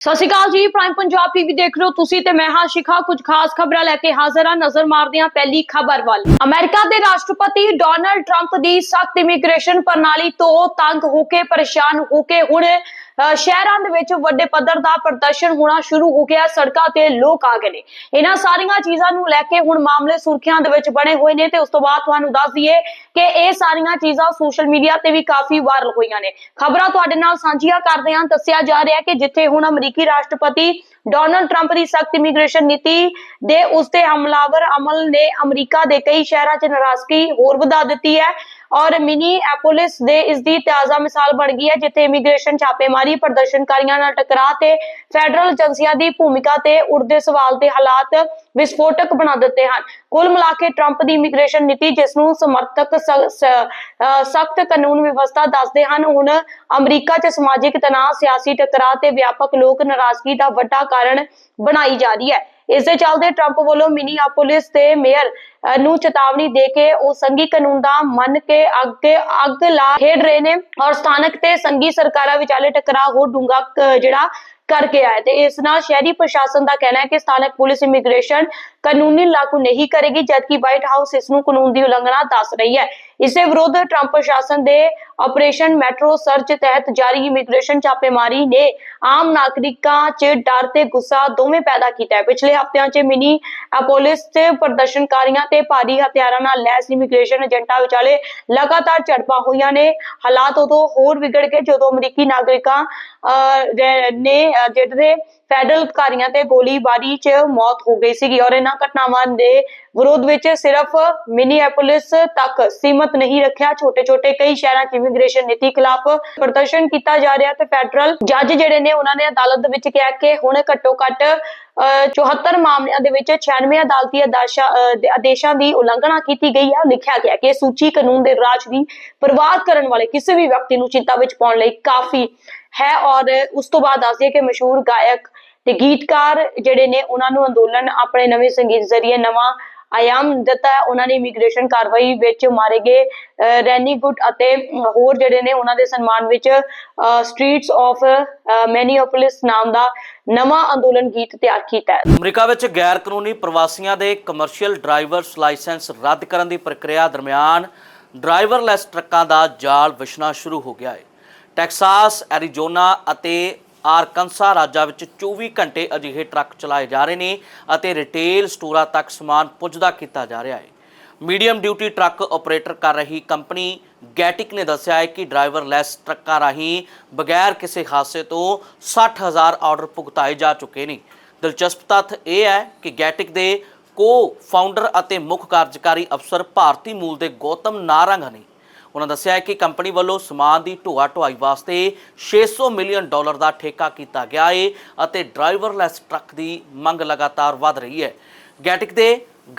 ਸਤਿ ਸ਼੍ਰੀ ਅਕਾਲ ਜੀ prime Punjab TV ਦੇਖ ਰਹੇ ਹੋ ਤੁਸੀਂ ਤੇ ਮੈਂ ਹਾਂ ਸ਼ਿਖਾ। ਕੁਝ ਖਾਸ ਖਬਰਾਂ ਲੈ ਕੇ ਹਾਜ਼ਰ ਹਾਂ, ਨਜ਼ਰ ਮਾਰਦੇ ਹਾਂ ਪਹਿਲੀ ਖਬਰ ਵੱਲ। ਅਮਰੀਕਾ ਦੇ ਰਾਸ਼ਟਰਪਤੀ ਡੋਨਲਡ ਟਰੰਪ ਦੀ ਸਖਤ ਇਮੀਗ੍ਰੇਸ਼ਨ ਪ੍ਰਣਾਲੀ ਤੋਂ ਤੰਗ ਹੋ ਕੇ, ਪਰੇਸ਼ਾਨ ਹੋ ਕੇ ਹੁਣ ਸ਼ਹਿਰਾਂ ਦੇ ਵਿੱਚ ਵੱਡੇ ਪੱਧਰ ਦਾ ਪ੍ਰਦਰਸ਼ਨ ਹੋਣਾ ਸ਼ੁਰੂ ਹੋ ਗਿਆ। ਸੜਕਾਂ ਤੇ ਲੋਕ ਆ ਗਏ ਨੇ। ਇਹਨਾਂ ਸਾਰੀਆਂ ਚੀਜ਼ਾਂ ਨੂੰ ਲੈ ਕੇ ਹੁਣ ਮਾਮਲੇ ਸੁਰਖੀਆਂ ਦੇ ਵਿੱਚ ਬਣੇ ਹੋਏ ਨੇ ਤੇ ਉਸ ਤੋਂ ਬਾਅਦ ਤੁਹਾਨੂੰ ਦੱਸ ਦਈਏ ਕਿ ਇਹ ਸਾਰੀਆਂ ਚੀਜ਼ਾਂ ਸੋਸ਼ਲ ਮੀਡੀਆ ਤੇ ਵੀ ਕਾਫੀ ਵਾਇਰਲ ਹੋਈਆਂ ਨੇ। ਖਬਰਾਂ ਤੁਹਾਡੇ ਨਾਲ ਸਾਂਝੀਆਂ ਕਰਦੇ ਹਾਂ। ਦੱਸਿਆ ਜਾ ਰਿਹਾ ਕਿ ਜਿੱਥੇ ਹੁਣ ਅਮਰੀਕੀ ਰਾਸ਼ਟਰਪਤੀ ਡੋਨਲਡ ਟਰੰਪ ਦੀ ਸਖਤ ਇਮੀਗ੍ਰੇਸ਼ਨ ਨੀਤੀ ਦੇ ਉਸਤੇ ਹਮਲਾਵਰ ਅਮਲ ਨੇ ਅਮਰੀਕਾ ਦੇ ਕਈ ਸ਼ਹਿਰਾਂ 'ਚ ਨਾਰਾਜ਼ਗੀ ਹੋਰ ਵਧਾ ਦਿੱਤੀ ਹੈ। ਔਰ ਮਿਨੀ ਦੇ ਇਸ ਦੀ ਤਾਜ਼ਾ ਮਿਸਾਲ ਬਣ ਗਈ ਹੈ, ਜਿੱਥੇ ਇਮੀਗ੍ਰੇਸ਼ਨ ਛਾਪੇਮਾਰੀ ਪ੍ਰਦਰਸ਼ਨਕਾਰੀਆਂ ਨਾਲ ਟਕਰਾਅ ਤੇ ਫੈਡਰਲ ਏਜੰਸੀਆਂ ਦੀ ਭੂਮਿਕਾ ਤੇ ਉੱਠਦੇ ਸਵਾਲ ਦੇ ਹਾਲਾਤ ਵਿਸਫੋਟਕ ਬਣਾ ਦਿੱਤੇ ਹਨ। ਕੁੱਲ ਮਿਲਾ ਕੇ ਟਰੰਪ ਦੀ ਇਮੀਗ੍ਰੇਸ਼ਨ ਨੀਤੀ, ਜਿਸ ਨੂੰ ਸਮਰਥਕ ਸਖਤ ਕਾਨੂੰਨ ਵਿਵਸਥਾ ਦੱਸਦੇ ਹਨ, ਹੁਣ ਅਮਰੀਕਾ 'ਚ ਸਮਾਜਿਕ ਤਣਾਅ, ਸਿਆਸੀ ਟਕਰਾਅ ਤੇ ਵਿਆਪਕ ਲੋਕ ਨਾਰਾਜ਼ਗੀ ਦਾ ਵੱਡਾ ਕਾਰਨ ਬਣਾਈ ਜਾ ਰਹੀ ਹੈ। ਇਸ ਦੇ ਚੱਲਦੇ ਟਰੰਪ ਵੱਲੋਂ ਮਿਨੀਆਪੋਲਿਸ ਦੇ ਮੇਅਰ ਨੂੰ ਚੇਤਾਵਨੀ ਦੇ ਕੇ ਉਹ ਸੰਘੀ ਕਾਨੂੰਨ ਦਾ ਮੰਨ ਕੇ ਅੱਗੇ, ਅੱਗ ਲਾ ਖੇਡ ਰਹੇ ਨੇ ਔਰ ਸਥਾਨਕ ਤੇ ਸੰਘੀ ਸਰਕਾਰਾਂ ਵਿਚਾਲੇ ਟਕਰਾਅ ਹੋਰ ਡੂੰਘਾ ਜਿਹੜਾ ਕਰਕੇ ਆਇਆ ਤੇ ਇਸ ਨਾਲ ਸ਼ਹਿਰੀ ਪ੍ਰਸ਼ਾਸਨ ਦਾ ਕਹਿਣਾ ਹੈ ਕਿ ਸਥਾਨਕ ਪੁਲਿਸ ਇਮੀਗ੍ਰੇਸ਼ਨ ਕਾਨੂੰਨੀ ਲਾਗੂ ਨਹੀਂ ਕਰੇਗੀ ਜਦਕਿ ਵਾਈਟ ਹਾਊਸ ਇਸ ਨੂੰ ਕਾਨੂੰਨ ਦੀ ਉਲੰਘਣਾ ਦੱਸ ਰਹੀ ਹੈ। ਇਸੇ ਵਿਰੁੱਧ ਟਰੰਪ ਪ੍ਰਸ਼ਾਸਨ ਦੇ ਆਪਰੇਸ਼ਨ ਮੈਟਰੋ ਸਰਚ ਤਹਿਤ ਜਾਰੀ ਇਮੀਗ੍ਰੇਸ਼ਨ ਛਾਪੇਮਾਰੀ ਨੇ ਆਮ ਨਾਗਰਿਕਾਂ 'ਚ ਡਰ ਤੇ ਗੁੱਸਾ ਦੋਵੇਂ ਪੈਦਾ ਕੀਤਾ ਹੈ। ਪਿਛਲੇ ਹਫ਼ਤਿਆਂ 'ਚ ਮਿਨੀ ਅਪੋਲਿਸ ਤੇ ਪ੍ਰਦਰਸ਼ਨਕਾਰੀਆਂ ਤੇ ਭਾਰੀ ਹਥਿਆਰਾਂ ਨਾਲ ਲੈਸ ਇਮੀਗ੍ਰੇਸ਼ਨ ਏਜੰਟਾਂ ਵਿਚਾਲੇ ਲਗਾਤਾਰ ਝੜਪਾਂ ਹੋਈਆਂ ਨੇ। ਹਾਲਾਤ ਉਦੋਂ ਹੋਰ ਵਿਗੜ ਗਏ ਜਦੋਂ ਅਮਰੀਕੀ ਨਾਗਰਿਕਾਂ ਅਹ, ਨੇ ਜਿਹੜੇ ਫੈਡਰਲ ਅਧਿਕਾਰੀਆਂ ਤੇ ਗੋਲੀਬਾਰੀ 'ਚ ਮੌਤ ਹੋ ਗਈ ਸੀਗੀ ਔਰ ਇਹਨਾਂ ਘਟਨਾਵਾਂ ਦੇ ਵਿਰੋਧ ਵਿੱਚ ਸਿਰਫ ਮਿਨੀਐਪੋਲਿਸ ਤੱਕ ਸੀਮਤ ਨਹੀਂ ਰੱਖਿਆ ਛੋਟੇ-ਛੋਟੇ ਕਈ ਸ਼ਹਿਰਾਂ 'ਚ ਇਮੀਗ੍ਰੇਸ਼ਨ ਨੀਤੀ ਖਿਲਾਫ ਪ੍ਰਦਰਸ਼ਨ ਕੀਤਾ ਜਾ ਰਿਹਾ ਤੇ ਫੈਡਰਲ ਜੱਜ ਜਿਹੜੇ ਨੇ ਉਹਨਾਂ ਨੇ ਅਦਾਲਤ ਵਿੱਚ ਕਿਹਾ ਕਿ ਹੁਣ ਘੱਟੋ-ਘੱਟ ਅਹ, 74 ਮਾਮਲਿਆਂ ਦੇ ਵਿੱਚ 96 ਅਦਾਲਤੀ ਆਦੇਸ਼ਾਂ ਦੀ ਉਲੰਘਣਾ ਕੀਤੀ ਗਈ ਹੈ। ਲਿਖਿਆ ਗਿਆ ਕਿ ਸੂਚੀ ਕਾਨੂੰਨ ਦੇ ਰਾਜ ਦੀ ਪਰਵਾਹ ਕਰਨ ਵਾਲੇ ਕਿਸੇ ਵੀ ਵਿਅਕਤੀ ਨੂੰ ਚਿੰਤਾ ਵਿੱਚ ਪਾਉਣ ਲਈ ਕਾਫੀ ਹੈ ਔਰ ਉਸ ਤੋਂ ਬਾਅਦ ਦੱਸਦੇ ਕਿ ਮਸ਼ਹੂਰ ਗਾਇਕ ਤੇ ਗੀਤਕਾਰ ਜਿਹੜੇ ਨੇ, ਉਹਨਾਂ ਨੂੰ ਅੰਦੋਲਨ ਆਪਣੇ ਨਵੇਂ ਸੰਗੀਤ ਜ਼ਰੀਏ ਨਵਾਂ ਆਯਾਮ ਦਿੱਤਾ ਹੈ। ਉਹਨਾਂ ਨੇ ਇਮੀਗ੍ਰੇਸ਼ਨ ਕਾਰਵਾਈ ਵਿੱਚ ਮਾਰੇ ਗਏ। ਰੈਨੀ ਗੁੱਟ ਅਤੇ ਹੋਰ ਜਿਹੜੇ ਨੇ, ਉਹਨਾਂ ਦੇ ਸਨਮਾਨ ਵਿੱਚ ਸਟਰੀਟਸ ਆਫ ਮੈਨੀਓਪੋਲਿਸ ਨਾਮ ਦਾ ਨਵਾਂ ਅੰਦੋਲਨ ਗੀਤ ਤਿਆਰ ਕੀਤਾ ਹੈ। ਅਮਰੀਕਾ ਵਿੱਚ ਗੈਰ ਕਾਨੂੰਨੀ ਪ੍ਰਵਾਸੀਆਂ ਦੇ ਕਮਰਸ਼ੀਅਲ ਡਰਾਈਵਰਸ ਲਾਇਸੈਂਸ ਰੱਦ ਕਰਨ ਦੀ ਪ੍ਰਕਿਰਿਆ ਦਰਮਿਆਨ ਡਰਾਈਵਰਲੈਸ ਟਰੱਕਾਂ ਦਾ ਜਾਲ ਵਿਛਣਾ ਸ਼ੁਰੂ ਹੋ ਗਿਆ ਹੈ। ਟੈਕਸਾਸ, ਐਰੀਜ਼ੋਨਾ ਅਤੇ ਆਰਕਨਸਾ ਰਾਜਾਂ ਵਿੱਚ 24 ਘੰਟੇ ਅਜਿਹੇ ਟਰੱਕ ਚਲਾਏ ਜਾ ਰਹੇ ਨੇ ਅਤੇ ਰਿਟੇਲ ਸਟੋਰਾਂ ਤੱਕ ਸਮਾਨ ਪੁੱਜਦਾ ਕੀਤਾ ਜਾ ਰਿਹਾ ਹੈ। ਮੀਡੀਅਮ ਡਿਊਟੀ ਟਰੱਕ ਆਪਰੇਟਰ ਕਰ ਰਹੀ ਕੰਪਨੀ ਗੈਟਿਕ ਨੇ ਦੱਸਿਆ ਹੈ ਕਿ ਡਰਾਈਵਰਲੈਸ ਟਰੱਕਾਂ ਰਾਹੀਂ ਬਗੈਰ ਕਿਸੇ ਹਾਦਸੇ ਤੋਂ 60000 ਆਰਡਰ ਭੁਗਤਾਏ ਜਾ ਚੁੱਕੇ ਨੇ। ਦਿਲਚਸਪ ਤੱਥ ਇਹ ਹੈ ਕਿ ਗੈਟਿਕ ਦੇ ਕੋ ਫਾਊਂਡਰ ਅਤੇ ਮੁੱਖ ਕਾਰਜਕਾਰੀ ਅਫਸਰ ਭਾਰਤੀ ਮੂਲ ਦੇ ਗੌਤਮ ਨਾਰੰਗ ਨੇ ਉਹਨਾਂ ਦੱਸਿਆ ਹੈ ਕਿ ਕੰਪਨੀ ਵੱਲੋਂ ਸਮਾਨ ਦੀ ਢੋਆ ਢੁਆਈ ਵਾਸਤੇ 600 ਮਿਲੀਅਨ ਡਾਲਰ ਦਾ ਠੇਕਾ ਕੀਤਾ ਗਿਆ ਹੈ ਅਤੇ ਡਰਾਈਵਰਲੈਸ ਟਰੱਕ ਦੀ ਮੰਗ ਲਗਾਤਾਰ ਵਧ ਰਹੀ ਹੈ। ਗੈਟਿਕ ਦੇ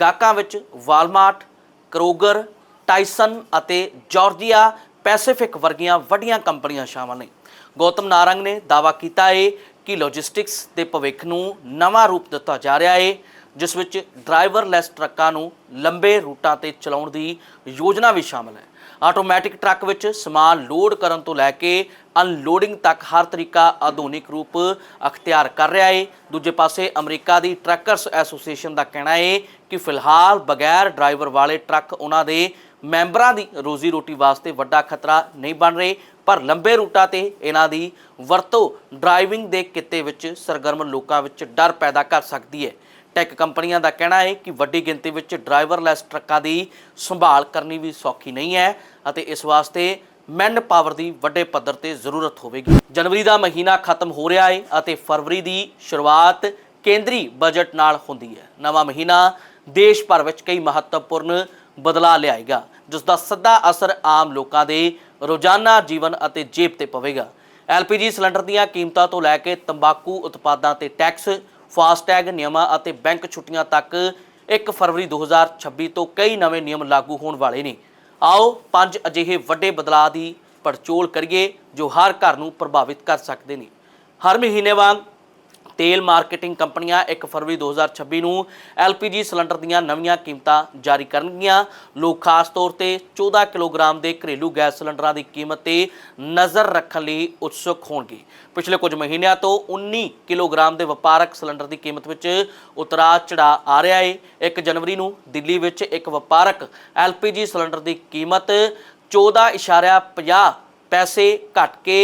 ਗਾਹਕਾਂ ਵਿੱਚ ਵਾਲਮਾਰਟ, ਕਰੋਗਰ, ਟਾਈਸਨ ਅਤੇ ਜਾਰਜੀਆ ਪੈਸੀਫਿਕ ਵਰਗੀਆਂ ਵੱਡੀਆਂ ਕੰਪਨੀਆਂ ਸ਼ਾਮਲ ਨੇ। ਗੌਤਮ ਨਾਰੰਗ ਨੇ ਦਾਅਵਾ ਕੀਤਾ ਹੈ ਕਿ ਲੌਜਿਸਟਿਕਸ ਦੇ ਭਵਿੱਖ ਨੂੰ ਨਵਾਂ ਰੂਪ ਦਿੱਤਾ ਜਾ ਰਿਹਾ ਹੈ ਜਿਸ ਵਿੱਚ ਡਰਾਈਵਰਲੈਸ ਟਰੱਕਾਂ ਨੂੰ ਲੰਬੇ ਰੂਟਾਂ ਤੇ ਚਲਾਉਣ ਦੀ ਯੋਜਨਾ ਵੀ ਸ਼ਾਮਲ ਹੈ। ਆਟੋਮੈਟਿਕ ਟਰੱਕ ਵਿੱਚ ਸਮਾਨ ਲੋਡ ਕਰਨ ਤੋਂ ਲੈ ਕੇ ਅਨਲੋਡਿੰਗ ਤੱਕ ਹਰ ਤਰੀਕਾ ਆਧੁਨਿਕ ਰੂਪ ਅਖਤਿਆਰ ਕਰ ਰਿਹਾ ਹੈ ਦੂਜੇ ਪਾਸੇ ਅਮਰੀਕਾ ਦੀ ਟਰੱਕਰਸ ਐਸੋਸੀਏਸ਼ਨ ਦਾ ਕਹਿਣਾ ਹੈ ਕਿ ਫਿਲਹਾਲ ਬਗੈਰ ਡਰਾਈਵਰ ਵਾਲੇ ਟਰੱਕ ਉਹਨਾਂ ਦੇ ਮੈਂਬਰਾਂ ਦੀ ਰੋਜ਼ੀ ਰੋਟੀ ਵਾਸਤੇ ਵੱਡਾ ਖਤਰਾ ਨਹੀਂ ਬਣ ਰਹੇ, ਪਰ ਲੰਬੇ ਰੂਟਾਂ ਤੇ ਇਹਨਾਂ ਦੀ ਵਰਤੋਂ ਡਰਾਈਵਿੰਗ ਦੇ ਕਿੱਤੇ ਵਿੱਚ ਸਰਗਰਮ ਲੋਕਾਂ ਵਿੱਚ ਡਰ ਪੈਦਾ ਕਰ ਸਕਦੀ ਹੈ। ਟੈਕ ਕੰਪਨੀਆਂ ਦਾ ਕਹਿਣਾ ਹੈ ਕਿ ਵੱਡੀ ਗਿਣਤੀ ਵਿੱਚ ਡਰਾਈਵਰਲੈਸ ਟਰੱਕਾਂ ਦੀ ਸੰਭਾਲ ਕਰਨੀ ਵੀ ਸੌਖੀ ਨਹੀਂ ਹੈ ਅਤੇ ਇਸ ਵਾਸਤੇ ਮੈਨ ਪਾਵਰ ਦੀ ਵੱਡੇ ਪੱਧਰ ਤੇ ਜ਼ਰੂਰਤ ਹੋਵੇਗੀ। ਜਨਵਰੀ ਦਾ ਮਹੀਨਾ ਖਤਮ ਹੋ ਰਿਹਾ ਹੈ ਅਤੇ ਫਰਵਰੀ ਦੀ ਸ਼ੁਰੂਆਤ ਕੇਂਦਰੀ ਬਜਟ ਨਾਲ ਹੁੰਦੀ ਹੈ। ਨਵਾਂ ਮਹੀਨਾ ਦੇਸ਼ ਭਰ ਵਿੱਚ ਕਈ ਮਹੱਤਵਪੂਰਨ ਬਦਲਾਅ ਲਿਆਏਗਾ, ਜਿਸ ਦਾ ਸਿੱਧਾ ਅਸਰ ਆਮ ਲੋਕਾਂ ਦੇ ਰੋਜ਼ਾਨਾ ਜੀਵਨ ਅਤੇ ਜੇਬ ਤੇ ਪਵੇਗਾ। ਐਲਪੀਜੀ ਸਿਲੰਡਰ ਦੀਆਂ ਕੀਮਤਾਂ ਤੋਂ ਲੈ ਕੇ ਤੰਬਾਕੂ ਉਤਪਾਦਾਂ ਤੇ ਟੈਕਸ ਫਾਸਟੈਗ ਨਿਯਮਾਂ ਅਤੇ ਬੈਂਕ ਛੁੱਟੀਆਂ ਤੱਕ 1 ਫਰਵਰੀ 2026 ਤੋਂ ਕਈ ਨਵੇਂ ਨਿਯਮ ਲਾਗੂ ਹੋਣ ਵਾਲੇ ਨੇ। ਆਓ ਪੰਜ ਅਜਿਹੇ ਵੱਡੇ ਬਦਲਾਅ ਦੀ ਪੜਚੋਲ ਕਰੀਏ ਜੋ ਹਰ ਘਰ ਨੂੰ ਪ੍ਰਭਾਵਿਤ ਕਰ ਸਕਦੇ ਨੇ। ਹਰ ਮਹੀਨੇ ਵਾਂਗ ਤੇਲ ਮਾਰਕੀਟਿੰਗ ਕੰਪਨੀਆਂ 1 ਫਰਵਰੀ 2026 ਨੂੰ ਐਲਪੀਜੀ ਸਿਲੰਡਰ ਦੀਆਂ ਨਵੀਆਂ ਕੀਮਤਾਂ ਜਾਰੀ ਕਰਨਗੀਆਂ। ਲੋਕ ਖਾਸ ਤੌਰ ਤੇ 14 ਕਿਲੋਗ੍ਰਾਮ ਦੇ ਘਰੇਲੂ ਗੈਸ ਸਿਲੰਡਰਾਂ ਦੀ ਕੀਮਤ ਤੇ ਨਜ਼ਰ ਰੱਖਣ ਲਈ ਉਤਸੁਕ ਹੋਣਗੇ। ਪਿਛਲੇ ਕੁਝ ਮਹੀਨਿਆਂ ਤੋਂ 19 ਕਿਲੋਗ੍ਰਾਮ ਦੇ ਵਪਾਰਕ ਸਿਲੰਡਰ ਦੀ ਕੀਮਤ ਵਿੱਚ ਉਤਰਾ ਚੜਾ ਆ ਰਿਹਾ ਏ। 1 ਜਨਵਰੀ ਨੂੰ ਦਿੱਲੀ ਵਿੱਚ ਇੱਕ ਵਪਾਰਕ ਐਲਪੀਜੀ ਸਿਲੰਡਰ ਦੀ ਕੀਮਤ 14.50 ਪੈਸੇ ਘਟ ਕੇ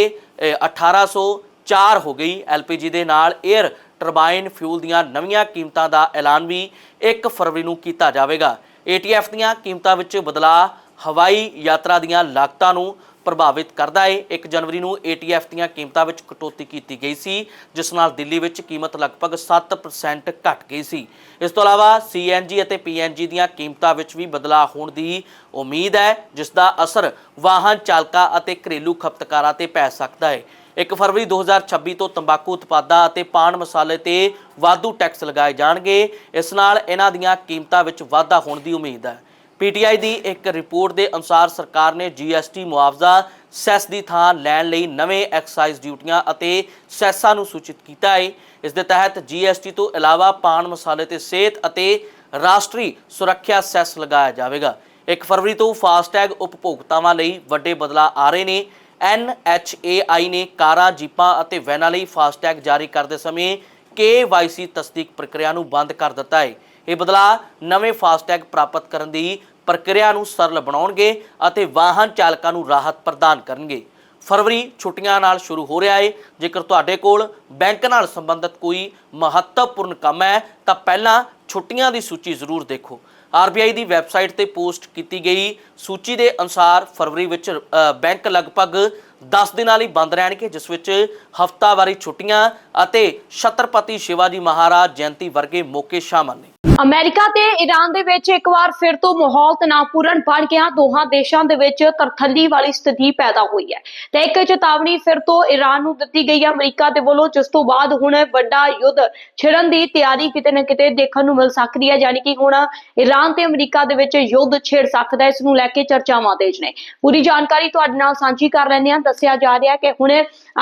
1800 ਚਾਰ ਹੋ ਗਈ। ਐਲਪੀਜੀ ਦੇ ਨਾਲ 에ਅਰ ਟਰਬਾਈਨ ਫਿਊਲ ਦੀਆਂ ਨਵੀਆਂ ਕੀਮਤਾਂ ਦਾ ਐਲਾਨ ਵੀ 1 ਫਰਵਰੀ ਨੂੰ ਕੀਤਾ ਜਾਵੇਗਾ। ਏਟੀਐਫ ਦੀਆਂ ਕੀਮਤਾਂ ਵਿੱਚ ਬਦਲਾਅ ਹਵਾਈ ਯਾਤਰਾ ਦੀਆਂ ਲਾਗਤਾਂ ਨੂੰ ਪ੍ਰਭਾਵਿਤ ਕਰਦਾ ਹੈ 1 ਜਨਵਰੀ ਨੂੰ ATF ਦੀਆਂ ਕੀਮਤਾਂ ਵਿੱਚ ਕਟੌਤੀ ਕੀਤੀ ਗਈ ਸੀ, ਜਿਸ ਨਾਲ ਦਿੱਲੀ ਵਿੱਚ ਕੀਮਤ ਲਗਭਗ 7% ਘਟ ਗਈ ਸੀ। ਇਸ ਤੋਂ ਇਲਾਵਾ CNG ਅਤੇ PNG ਦੀਆਂ ਕੀਮਤਾਂ ਵਿੱਚ ਵੀ ਬਦਲਾਅ ਹੋਣ ਦੀ ਉਮੀਦ ਹੈ, ਜਿਸ ਦਾ ਅਸਰ ਵਾਹਨ ਚਾਲਕਾਂ ਅਤੇ ਘਰੇਲੂ ਖਪਤਕਾਰਾਂ ਤੇ ਪੈ ਸਕਦਾ ਹੈ 1 ਫਰਵਰੀ 2026 ਤੋਂ ਤੰਬਾਕੂ ਉਤਪਾਦਾਂ ਅਤੇ ਪਾਨ ਮਸਾਲੇ ਤੇ ਵਾਧੂ ਟੈਕਸ ਲਗਾਏ ਜਾਣਗੇ। ਇਸ ਨਾਲ ਇਹਨਾਂ ਦੀਆਂ ਕੀਮਤਾਂ ਵਿੱਚ ਵਾਧਾ ਹੋਣ ਦੀ ਉਮੀਦ ਹੈ। ਪੀਟੀਆਈ ਦੀ ਇੱਕ ਰਿਪੋਰਟ ਦੇ ਅਨੁਸਾਰ ਸਰਕਾਰ ਨੇ ਜੀਐਸਟੀ ਮੁਆਵਜ਼ਾ ਸੈਸ ਦੀ ਥਾਂ ਲੈਣ ਲਈ ਨਵੇਂ ਐਕਸਾਈਜ਼ ਡਿਊਟੀਆਂ ਅਤੇ ਸੈਸਾਂ ਨੂੰ ਸੂਚਿਤ ਕੀਤਾ ਹੈ। ਇਸ ਦੇ ਤਹਿਤ ਜੀਐਸਟੀ ਤੋਂ ਇਲਾਵਾ ਪਾਨ ਮਸਾਲੇ ਤੇ ਸਿਹਤ ਅਤੇ ਰਾਸ਼ਟਰੀ ਸੁਰੱਖਿਆ ਸੈਸ ਲਗਾਇਆ ਜਾਵੇਗਾ। 1 ਫਰਵਰੀ ਤੋਂ ਫਾਸਟੈਗ ਉਪਭੋਗਤਾਵਾਂ ਲਈ ਵੱਡੇ ਬਦਲਾਅ ਆ ਰਹੇ ਨੇ। NHAI ਨੇ ਕਾਰਾਂ, ਜੀਪਾਂ ਅਤੇ ਵੈਨਾਂ ਲਈ ਫਾਸਟੈਗ ਜਾਰੀ ਕਰਦੇ ਸਮੇਂ KYC ਤਸਦੀਕ ਪ੍ਰਕਿਰਿਆ ਨੂੰ ਬੰਦ ਕਰ ਦਿੱਤਾ ਹੈ। ਇਹ ਬਦਲਾਅ ਨਵੇਂ ਫਾਸਟੈਗ ਪ੍ਰਾਪਤ ਕਰਨ ਦੀ ਪ੍ਰਕਿਰਿਆ ਨੂੰ ਸਰਲ ਬਣਾਉਣਗੇ ਅਤੇ ਵਾਹਨ ਚਾਲਕਾਂ ਨੂੰ ਰਾਹਤ ਪ੍ਰਦਾਨ ਕਰਨਗੇ। ਫਰਵਰੀ ਛੁੱਟੀਆਂ ਨਾਲ ਸ਼ੁਰੂ ਹੋ ਰਿਹਾ ਹੈ। ਜੇਕਰ ਤੁਹਾਡੇ ਕੋਲ ਬੈਂਕ ਨਾਲ ਸੰਬੰਧਿਤ ਕੋਈ ਮਹੱਤਵਪੂਰਨ ਕੰਮ ਹੈ, ਤਾਂ ਪਹਿਲਾਂ ਛੁੱਟੀਆਂ ਦੀ ਸੂਚੀ ਜ਼ਰੂਰ ਦੇਖੋ। ਆਰਬੀਆਈ ਦੀ ਵੈਬਸਾਈਟ ਤੇ ਪੋਸਟ ਕੀਤੀ ਗਈ। ਸੂਚੀ ਦੇ ਅਨੁਸਾਰ ਫਰਵਰੀ ਵਿੱਚ ਅ, ਬੈਂਕ ਲਗਭਗ 10 ਦਿਨਾਂ ਲਈ ਬੰਦ ਰਹਿਣਗੇ ਜਿਸ ਵਿੱਚ ਹਫ਼ਤਾਵਾਰੀ ਛੁੱਟੀਆਂ ਅਤੇ ਛਤਰਪਤੀ ਸ਼ਿਵਾਜੀ ਮਹਾਰਾਜ ਜਯੰਤੀ ਵਰਗੇ ਮੌਕੇ ਸ਼ਾਮਲ ਨੇ। ਅਮਰੀਕਾ ਤੇ ਈਰਾਨ ਦੇ ਵਿੱਚ ਇੱਕ ਵਾਰ ਫਿਰ ਤੋਂ ਮਾਹੌਲ ਤਣਾਅਪੂਰਨ ਬਣ ਗਿਆ। ਦੋਹਾਂ ਦੇਸ਼ਾਂ ਦੇ ਵਿੱਚ ਤਰਥੱਲੀ ਵਾਲੀ ਸਥਿਤੀ ਪੈਦਾ ਹੋਈ ਹੈ। ਤੇ ਇੱਕ ਚੇਤਾਵਨੀ ਫਿਰ ਤੋਂ ਈਰਾਨ ਨੂੰ ਦਿੱਤੀ ਗਈ ਹੈ। ਅਮਰੀਕਾ ਦੇ ਵੱਲੋਂ ਜਿਸ ਤੋਂ ਬਾਅਦ ਹੁਣ ਵੱਡਾ ਯੁੱਧ ਛਿੜਨ ਦੀ ਤਿਆਰੀ ਕਿਤੇ ਨਾ ਕਿਤੇ ਦੇਖਣ ਨੂੰ ਮਿਲ ਸਕਦੀ ਹੈ। ਯਾਨੀ ਕਿ ਹੁਣ ਈਰਾਨ ਤੇ ਅਮਰੀਕਾ ਦੇ ਵਿੱਚ ਯੁੱਧ ਛਿੜ ਸਕਦਾ ਹੈ। ਇਸ ਨੂੰ ਲੈ ਕੇ ਚਰਚਾਵਾਂ ਤੇਜ਼ ਨੇ। ਪੂਰੀ ਜਾਣਕਾਰੀ ਤੁਹਾਡੇ ਨਾਲ ਸਾਂਝੀ ਕਰ ਲੈਂਦੇ ਹਾਂ। ਦੱਸਿਆ ਜਾ ਰਿਹਾ ਕਿ ਹੁਣ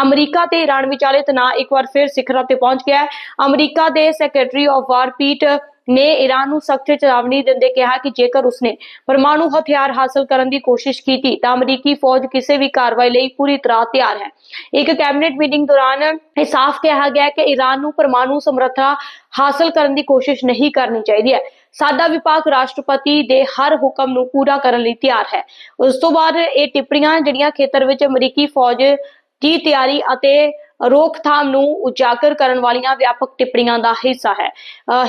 ਅਮਰੀਕਾ ਤੇ ਈਰਾਨ ਵਿਚਾਲੇ ਤਣਾਅ ਇੱਕ ਵਾਰ ਫਿਰ ਸਿਖਰਾਂ ਤੇ ਪਹੁੰਚ ਗਿਆ ਹੈ। ਅਮਰੀਕਾ ਦੇ ਸੈਕਟਰੀ ਆਫ ਵਾਰ ਪੀਟ ਨੇ ਈਰਾਨ ਨੂੰ ਸਖਤ ਚੇਤਾਵਨੀ ਦਿੰਦੇ ਕਿਹਾ ਕਿ ਜੇਕਰ ਉਸਨੇ ਪਰਮਾਣੂ ਹਥਿਆਰ ਹਾਸਲ ਕਰਨ ਦੀ ਕੋਸ਼ਿਸ਼ ਕੀਤੀ, ਤਾਂ ਅਮਰੀਕੀ ਫੌਜ ਕਿਸੇ ਵੀ ਕਾਰਵਾਈ ਲਈ ਪੂਰੀ ਤਰ੍ਹਾਂ ਤਿਆਰ ਹੈ। ਇੱਕ ਕੈਬਨਿਟ ਮੀਟਿੰਗ ਦੌਰਾਨ ਇਹ ਸਾਫ਼ ਕਿਹਾ ਗਿਆ ਕਿ ਈਰਾਨ ਨੂੰ ਪਰਮਾਣੂ ਸਮਰੱਥਾ ਹਾਸਲ ਕਰਨ ਦੀ ਕੋਸ਼ਿਸ਼ ਨਹੀਂ ਕਰਨੀ ਚਾਹੀਦੀ ਹੈ। ਸਾਡਾ ਵਿਭਾਗ ਰਾਸ਼ਟਰਪਤੀ ਦੇ ਹਰ ਹੁਕਮ ਨੂੰ ਪੂਰਾ ਕਰਨ ਲਈ ਤਿਆਰ ਹੈ। ਉਸ ਤੋਂ ਬਾਅਦ ਇਹ ਟਿੱਪਣੀਆਂ ਜਿਹੜੀਆਂ ਖੇਤਰ ਵਿੱਚ ਅਮਰੀਕੀ ਫੌਜ ਦੀ ਤਿਆਰੀ ਅਤੇ ਰੋਕਥਾਮ ਨੂੰ ਉਜਾਗਰ ਕਰਨ ਵਾਲੀਆਂ ਵਿਆਪਕ ਟਿੱਪਣੀਆਂ ਦਾ ਹਿੱਸਾ ਹੈ। ਅਹ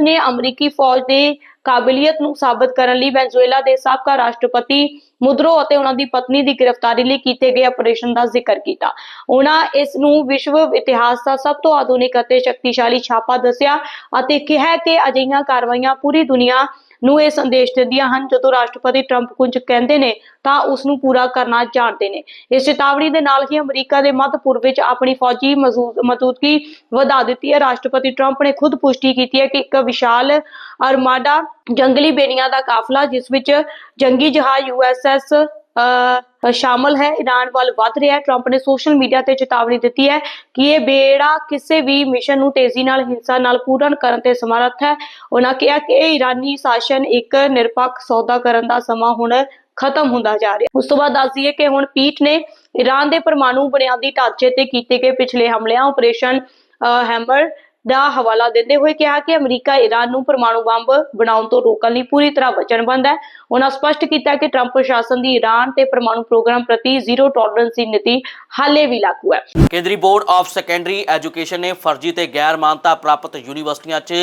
ਨੇ ਅਮਰੀਕੀ ਫੌਜ ਦੀ ਕਾਬਲੀਅਤ ਨੂੰ ਸਾਬਤ ਕਰਨ ਲਈ ਵੈਨਜ਼ੂਏਲਾ ਦੇ ਸਾਬਕਾ ਰਾਸ਼ਟਰਪਤੀ ਮੁਦਰੋ ਅਤੇ ਉਹਨਾਂ ਦੀ ਪਤਨੀ ਦੀ ਗ੍ਰਿਫਤਾਰੀ ਲਈ ਕੀਤੇ ਗਏ ਆਪਰੇਸ਼ਨ ਦਾ ਜ਼ਿਕਰ ਕੀਤਾ। ਉਹਨਾਂ ਇਸ ਨੂੰ ਵਿਸ਼ਵ ਇਤਿਹਾਸ ਦਾ ਸਭ ਤੋਂ ਆਧੁਨਿਕ ਅਤੇ ਸ਼ਕਤੀਸ਼ਾਲੀ ਛਾਪਾ ਦੱਸਿਆ ਅਤੇ ਕਿਹਾ ਕਿ ਅਜਿਹੀਆਂ ਕਾਰਵਾਈਆਂ ਪੂਰੀ ਦੁਨੀਆ ਨੂੰ ਇਹ ਸੰਦੇਸ਼ ਦਿੰਦੀਆਂ ਹਨ ਜਦੋਂ ਰਾਸ਼ਟਰਪਤੀ ਟਰੰਪ ਕੁਝ ਕਹਿੰਦੇ ਨੇ ਤਾਂ ਉਸ ਨੂੰ ਪੂਰਾ ਕਰਨਾ ਜਾਣਦੇ ਨੇ। ਇਸ ਚੇਤਾਵਨੀ ਦੇ ਨਾਲ ਹੀ ਅਮਰੀਕਾ ਦੇ ਮੱਧ ਪੂਰਬ ਵਿੱਚ ਆਪਣੀ ਫੌਜੀ ਮੌਜੂਦ- ਮੌਜੂਦਗੀ ਵਧਾ ਦਿੱਤੀ ਹੈ। ਰਾਸ਼ਟਰਪਤੀ ਟਰੰਪ ਨੇ ਖੁਦ ਪੁਸ਼ਟੀ ਕੀਤੀ ਹੈ ਕਿ ਇੱਕ ਵਿਸ਼ਾਲ ਅਰਮਾਡਾ ਜੰਗਲੀ ਬੇੜੀਆਂ ਦਾ ਕਾਫਲਾ ਜਿਸ ਵਿੱਚ ਜੰਗੀ ਜਹਾਜ਼ ਯੂਐਸਐਸ ਅ, ਸ਼ਾਮਲ ਹੈ ਈਰਾਨ ਵੱਲ ਵੱਧ ਰਿਹਾ ਹੈ। ਟਰੰਪ ਨੇ ਸੋਸ਼ਲ ਮੀਡੀਆ ਤੇ ਚੇਤਾਵਨੀ ਦਿੱਤੀ ਹੈ ਕਿ ਇਹ ਬੇੜਾ ਕਿਸੇ ਵੀ ਮਿਸ਼ਨ ਨੂੰ ਤੇਜ਼ੀ ਨਾਲ, ਹਿੰਸਾ ਨਾਲ ਪੂਰਨ ਕਰਨ ਤੇ ਸਮਰੱਥ ਹੈ। ਉਹਨਾਂ ਕਿਹਾ ਕਿ ਇਹ ਈਰਾਨੀ ਸ਼ਾਸਨ ਇੱਕ ਨਿਰਪੱਖ ਸੌਦਾ ਕਰਨ ਦਾ ਸਮਾਂ ਹੁਣ ਖਤਮ ਹੁੰਦਾ ਜਾ ਰਿਹਾ। ਉਸ ਤੋਂ ਬਾਅਦ ਦੱਸ ਦਈਏ ਕਿ ਹੁਣ ਪੀਠ ਨੇ ਈਰਾਨ ਦੇ ਪਰਮਾਣੂ ਬੁਨਿਆਦੀ ਢਾਂਚੇ ਤੇ ਕੀਤੇ ਗਏ ਪਿਛਲੇ ਹਮਲਿਆਂ ਆਪਰੇਸ਼ਨ ਹੈਮਰ ਦਾ ਹਵਾਲਾ ਦਿੰਦੇ ਹੋਏ ਕਿਹਾ ਕਿ ਅਮਰੀਕਾ ਈਰਾਨ ਨੂੰ ਪਰਮਾਣੂ ਬੰਬ ਬਣਾਉਣ ਤੋਂ ਰੋਕਣ ਲਈ ਪੂਰੀ ਤਰ੍ਹਾਂ ਵਚਨਬੱਧ ਹੈ। ਉਹਨਾਂ ਸਪਸ਼ਟ ਕੀਤਾ ਕਿ ਟਰੰਪ ਪ੍ਰਸ਼ਾਸਨ ਦੀ ਈਰਾਨ ਤੇ ਪਰਮਾਣੂ ਪ੍ਰੋਗਰਾਮ ਪ੍ਰਤੀ ਜ਼ੀਰੋ ਟੋਲਰੈਂਸ ਦੀ ਨੀਤੀ ਹਾਲੇ ਵੀ ਲਾਗੂ ਹੈ। ਕੇਂਦਰੀ ਬੋਰਡ ਆਫ ਸੈਕੰਡਰੀ ਐਜੂਕੇਸ਼ਨ ਨੇ ਫਰਜ਼ੀ ਤੇ ਗੈਰ ਮਾਨਤਾ ਪ੍ਰਾਪਤ ਯੂਨੀਵਰਸਿਟੀਆਂ 'ਚ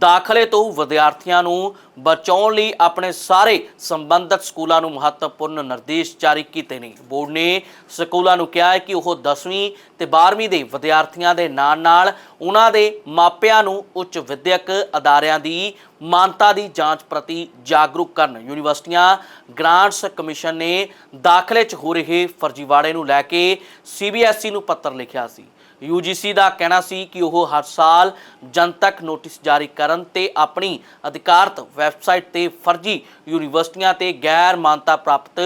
ਦਾਖਲੇ ਤੋਂ ਵਿਦਿਆਰਥੀਆਂ ਨੂੰ ਬਚਾਉਣ ਲਈ ਆਪਣੇ ਸਾਰੇ ਸੰਬੰਧਿਤ ਸਕੂਲਾਂ ਨੂੰ ਮਹੱਤਵਪੂਰਨ ਨਿਰਦੇਸ਼ ਜਾਰੀ ਕੀਤੇ ਨੇ। ਬੋਰਡ ਨੇ ਸਕੂਲਾਂ ਨੂੰ ਕਿਹਾ ਹੈ ਕਿ ਉਹ 10ਵੀਂ ਤੇ 12ਵੀਂ ਦੇ ਵਿਦਿਆਰਥੀਆਂ ਦੇ ਨਾਲ-ਨਾਲ ਉਹਨਾਂ ਦੇ ਮਾਪਿਆਂ ਨੂੰ ਉੱਚ ਵਿਦਿਅਕ ਅਦਾਰਿਆਂ ਦੀ ਮਾਨਤਾ ਦੀ ਜਾਂਚ ਪ੍ਰਤੀ ਜਾਗਰੂਕ ਕਰਨ ਯੂਨੀਵਰਸਿਟੀਆਂ ਗ੍ਰਾਂਟਸ ਕਮਿਸ਼ਨ ਨੇ ਦਾਖਲੇ 'ਚ ਹੋ ਰਹੇ ਫਰਜ਼ੀਵਾੜੇ ਨੂੰ ਲੈ ਕੇ ਸੀਬੀਐਸਈ ਨੂੰ ਪੱਤਰ ਲਿਖਿਆ ਸੀ। UGC ਦਾ ਕਹਿਣਾ ਸੀ ਕਿ ਉਹ ਹਰ ਸਾਲ ਜਨਤਕ ਨੋਟਿਸ ਜਾਰੀ ਕਰਨ ਤੇ ਆਪਣੀ ਅਧਿਕਾਰਤ ਵੈਬਸਾਈਟ ਤੇ ਫਰਜ਼ੀ ਯੂਨੀਵਰਸਿਟੀਆਂ ਤੇ ਗੈਰ ਮਾਨਤਾ ਪ੍ਰਾਪਤ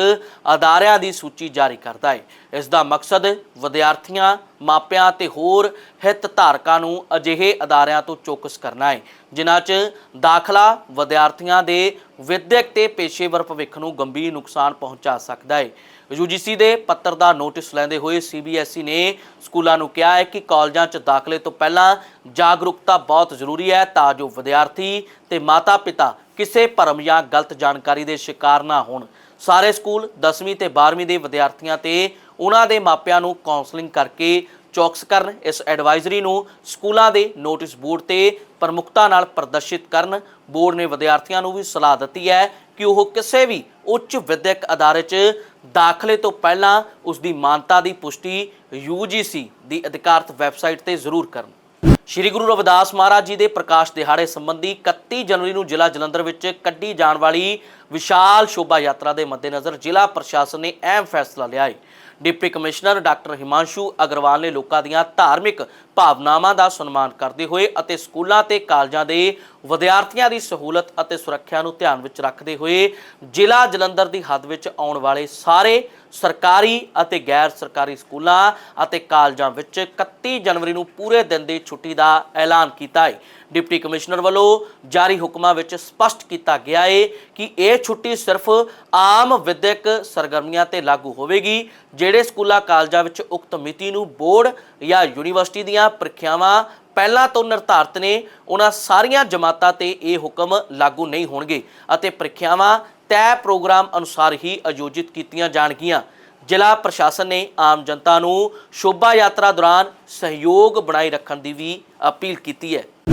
ਅਦਾਰਿਆਂ ਦੀ ਸੂਚੀ ਜਾਰੀ ਕਰਦਾ ਹੈ। ਇਸ ਦਾ ਮਕਸਦ ਵਿਦਿਆਰਥੀਆਂ, ਮਾਪਿਆਂ ਤੇ ਹੋਰ ਹਿੱਤ ਧਾਰਕਾਂ ਨੂੰ ਅਜਿਹੇ ਅਦਾਰਿਆਂ ਤੋਂ ਚੌਕਸ ਕਰਨਾ ਹੈ, ਜਿਨ੍ਹਾਂ 'ਚ ਦਾਖਲਾ ਵਿਦਿਆਰਥੀਆਂ ਦੇ ਵਿਦਿਅਕ ਤੇ ਪੇਸ਼ੇਵਰ ਭਵਿੱਖ ਨੂੰ ਗੰਭੀਰ ਨੁਕਸਾਨ ਪਹੁੰਚਾ ਸਕਦਾ ਹੈ। UGC ਦੇ ਪੱਤਰ ਦਾ ਨੋਟਿਸ ਲੈਂਦੇ ਹੋਏ CBSE ਨੇ ਸਕੂਲਾਂ ਨੂੰ ਕਿਹਾ ਹੈ ਕਿ ਕਾਲਜਾਂ 'ਚ ਦਾਖਲੇ ਤੋਂ ਪਹਿਲਾਂ ਜਾਗਰੂਕਤਾ ਬਹੁਤ ਜ਼ਰੂਰੀ ਹੈ ਤਾਂ ਜੋ ਵਿਦਿਆਰਥੀ ਤੇ ਮਾਤਾ-ਪਿਤਾ ਕਿਸੇ ਭਰਮ ਜਾਂ ਗਲਤ ਜਾਣਕਾਰੀ ਦੇ ਸ਼ਿਕਾਰ ਨਾ ਹੋਣ। ਸਾਰੇ ਸਕੂਲ 10ਵੀਂ ਤੇ 12ਵੀਂ ਦੇ ਵਿਦਿਆਰਥੀਆਂ ਤੇ ਉਹਨਾਂ ਦੇ ਮਾਪਿਆਂ ਨੂੰ ਕਾਉਂਸਲਿੰਗ ਕਰਕੇ ਚੌਕਸ ਕਰਨ, ਇਸ ਐਡਵਾਈਜ਼ਰੀ ਨੂੰ ਸਕੂਲਾਂ ਦੇ ਨੋਟਿਸ ਬੋਰਡ ਤੇ ਪ੍ਰਮੁਖਤਾ ਨਾਲ ਪ੍ਰਦਰਸ਼ਿਤ ਕਰਨ। ਬੋਰਡ ਨੇ ਵਿਦਿਆਰਥੀਆਂ ਨੂੰ ਵੀ ਸਲਾਹ ਦਿੱਤੀ ਹੈ ਕਿ ਉਹ ਕਿਸੇ ਵੀ ਉੱਚ ਵਿਦਿਅਕ ਅਦਾਰੇ 'ਚ ਦਾਖਲੇ ਤੋਂ ਪਹਿਲਾਂ ਉਸ ਦੀ ਮਾਨਤਾ ਦੀ ਪੁਸ਼ਟੀ UGC ਦੀ ਅਧਿਕਾਰਤ ਵੈਬਸਾਈਟ ਤੇ ਜ਼ਰੂਰ ਕਰਨ। ਸ਼੍ਰੀ ਗੁਰੂ ਰਵਿਦਾਸ ਮਹਾਰਾਜ ਜੀ ਦੇ ਪ੍ਰਕਾਸ਼ ਦਿਹਾੜੇ ਸੰਬੰਧੀ 31 ਜਨਵਰੀ ਨੂੰ ਜ਼ਿਲ੍ਹਾ ਜਲੰਧਰ ਵਿੱਚ ਕੱਢੀ ਜਾਣ ਵਾਲੀ ਵਿਸ਼ਾਲ ਸ਼ੋਭਾ ਯਾਤਰਾ ਦੇ ਮੱਦੇਨਜ਼ਰ ਜ਼ਿਲ੍ਹਾ ਪ੍ਰਸ਼ਾਸਨ ਨੇ ਅਹਿਮ ਫੈਸਲਾ ਲਿਆ ਹੈ deputy commissioner doctor Himanshu Agarwal ਨੇ ਲੋਕਾਂ ਦੀਆਂ ਧਾਰਮਿਕ ਭਾਵਨਾਵਾਂ ਦਾ ਸਨਮਾਨ ਕਰਦੇ ਹੋਏ ਅਤੇ ਸਕੂਲਾਂ ਤੇ ਕਾਲਜਾਂ ਦੇ ਵਿਦਿਆਰਥੀਆਂ ਦੀ ਸਹੂਲਤ ਅਤੇ ਸੁਰੱਖਿਆ ਨੂੰ ਧਿਆਨ ਵਿੱਚ ਰੱਖਦੇ ਹੋਏ ਜ਼ਿਲ੍ਹਾ ਜਲੰਧਰ ਦੀ ਹੱਦ ਵਿੱਚ ਆਉਣ ਵਾਲੇ ਸਾਰੇ ਸਰਕਾਰੀ ਅਤੇ ਗੈਰ ਸਰਕਾਰੀ ਸਕੂਲਾਂ ਅਤੇ ਕਾਲਜਾਂ ਵਿੱਚ 31 ਜਨਵਰੀ ਨੂੰ ਪੂਰੇ ਦਿਨ ਦੀ ਛੁੱਟੀ ਦਾ ਐਲਾਨ ਕੀਤਾ ਹੈ। ਡਿਪਟੀ ਕਮਿਸ਼ਨਰ ਵੱਲੋਂ ਜਾਰੀ ਹੁਕਮਾਂ ਵਿੱਚ ਸਪਸ਼ਟ ਕੀਤਾ ਗਿਆ ਹੈ ਕਿ ਇਹ ਛੁੱਟੀ ਸਿਰਫ ਆਮ ਵਿਦਿਅਕ ਸਰਗਰਮੀਆਂ ਤੇ ਲਾਗੂ ਹੋਵੇਗੀ, ਜਿਹੜੇ ਸਕੂਲਾਂ ਕਾਲਜਾਂ ਵਿੱਚ ਉਕਤ ਮਿਤੀ ਨੂੰ ਬੋਰਡ ਜਾਂ ਯੂਨੀਵਰਸਿਟੀ ਦੀਆਂ ਪ੍ਰੀਖਿਆਵਾਂ ਪਹਿਲਾਂ ਤੋਂ ਨਿਰਧਾਰਤ ਨੇ, ਉਹਨਾਂ ਸਾਰੀਆਂ ਜਮਾਤਾਂ ਤੇ ਇਹ ਹੁਕਮ ਲਾਗੂ ਨਹੀਂ ਹੋਣਗੇ ਅਤੇ ਪ੍ਰੀਖਿਆਵਾਂ ਤੈਅ ਪ੍ਰੋਗਰਾਮ ਅਨੁਸਾਰ ਹੀ ਆਯੋਜਿਤ ਕੀਤੀਆਂ ਜਾਣਗੀਆਂ। ਜ਼ਿਲ੍ਹਾ ਪ੍ਰਸ਼ਾਸਨ ਨੇ ਆਮ ਜਨਤਾ ਨੂੰ ਸ਼ੋਭਾ ਯਾਤਰਾ ਦੌਰਾਨ ਸਹਿਯੋਗ ਬਣਾਈ ਰੱਖਣ ਦੀ ਵੀ ਅਪੀਲ ਕੀਤੀ ਹੈ।